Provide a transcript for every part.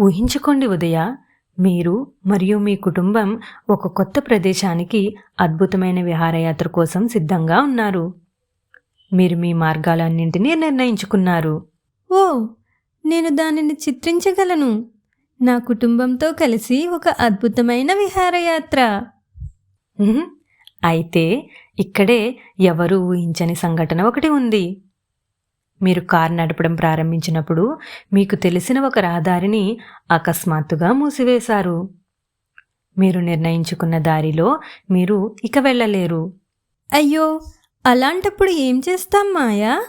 ఊహించుకోండి ఉదయ. మీరు మరియు మీ కుటుంబం ఒక కొత్త ప్రదేశానికి అద్భుతమైన విహారయాత్ర కోసం సిద్ధంగా ఉన్నారు. మీరు మీ మార్గాలన్నింటినీ నిర్ణయించుకున్నారు. ఓ నేను దానిని చిత్రించగలను. నా కుటుంబంతో కలిసి ఒక అద్భుతమైన విహారయాత్ర. అయితే ఇక్కడే ఎవరు ఊహించని సంఘటన ఒకటి ఉంది. మీరు కారు నడపడం ప్రారంభించినప్పుడు మీకు తెలిసిన ఒక రహదారిని అకస్మాత్తుగా మూసివేశారు. మీరు నిర్ణయించుకున్న దారిలో మీరు ఇక వెళ్ళలేరు. అయ్యో అలాంటప్పుడు ఏం చేస్తాం మాయా?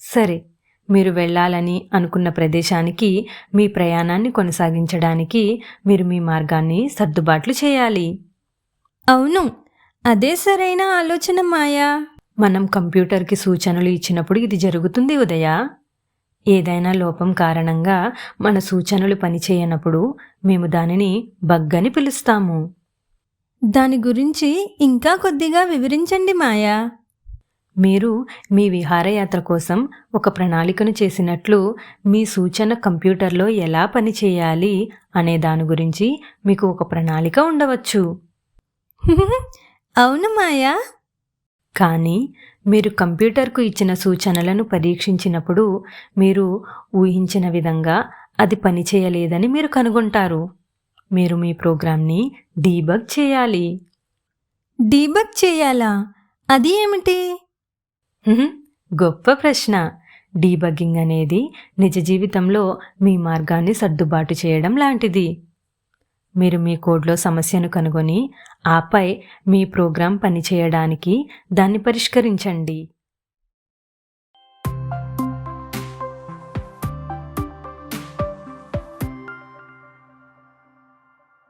సరే మీరు వెళ్ళాలని అనుకున్న ప్రదేశానికి మీ ప్రయాణాన్ని కొనసాగించడానికి మీరు మీ మార్గాన్ని సర్దుబాట్లు చేయాలి. అవును అదే సరైన ఆలోచన మాయా. మనం కంప్యూటర్కి సూచనలు ఇచ్చినప్పుడు ఇది జరుగుతుంది ఉదయ. ఏదైనా లోపం కారణంగా మన సూచనలు పనిచేయనప్పుడు మేము దానిని బగ్ అని పిలుస్తాము. దాని గురించి ఇంకా కొద్దిగా వివరించండి మాయా. మీరు మీ విహారయాత్ర కోసం ఒక ప్రణాళికను చేసినట్లు మీ సూచన కంప్యూటర్లో ఎలా పనిచేయాలి అనే దాని గురించి మీకు ఒక ప్రణాళిక ఉండవచ్చు. అవును మాయా. కానీ మీరు కంప్యూటర్కు ఇచ్చిన సూచనలను పరీక్షించినప్పుడు మీరు ఊహించిన విధంగా అది పనిచేయలేదని మీరు కనుగొంటారు. మీరు మీ ప్రోగ్రామ్ని డీబగ్ చేయాలి. డీబక్ చేయాలా? అది ఏమిటి? గొప్ప ప్రశ్న. డీబగ్గింగ్ అనేది నిజ జీవితంలో మీ మార్గాన్ని సర్దుబాటు చేయడం లాంటిది. మీరు మీ కోడ్లో సమస్యను కనుగొని ఆపై మీ ప్రోగ్రాం పనిచేయడానికి దాన్ని పరిష్కరించండి.